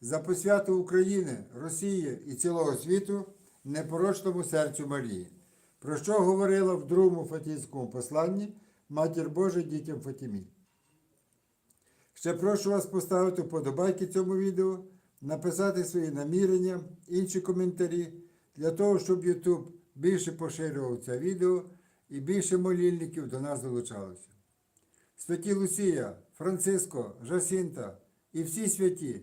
за посвяту України, Росії і цілого світу непорочному серцю Марії, про що говорила в другому Фатійському посланні Матір Божа дітям Фатімі. Ще прошу вас поставити вподобайки цьому відео, написати свої намірення, інші коментарі, для того, щоб YouTube більше поширював це відео і більше молільників до нас долучалося. Святі Лусія, Франциско, Жасінта і всі святі,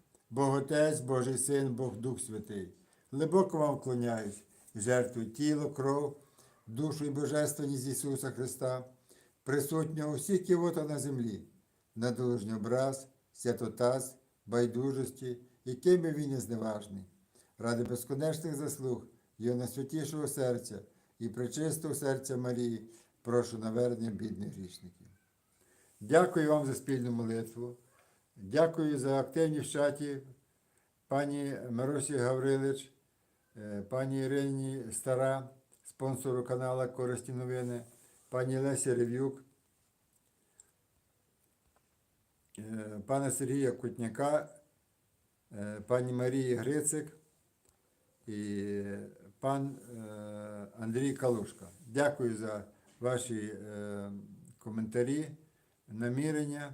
Бог Отець, Божий Син, Бог Дух Святий, глибоко вам вклоняюсь, жертву тіло, кров, душу і божественність Ісуса Христа, присутнього всіх кивотах на землі, на долужній образ, святотаз, байдужості, якими він є зневажний, ради безконечних заслуг Його найсвятішого серця і пречистого серця Марії, прошу навернення бідних грішників. Дякую вам за спільну молитву. Дякую за активність в чаті пані Миросі Гаврилич, е, пані Ірині Стара, спонсору каналу Корисні новини, пані Лесі Рев'юк, е, пана Сергія Кутняка, е, пані Марії Грицик і пан Андрій Калушка. Дякую за ваші коментарі, намірення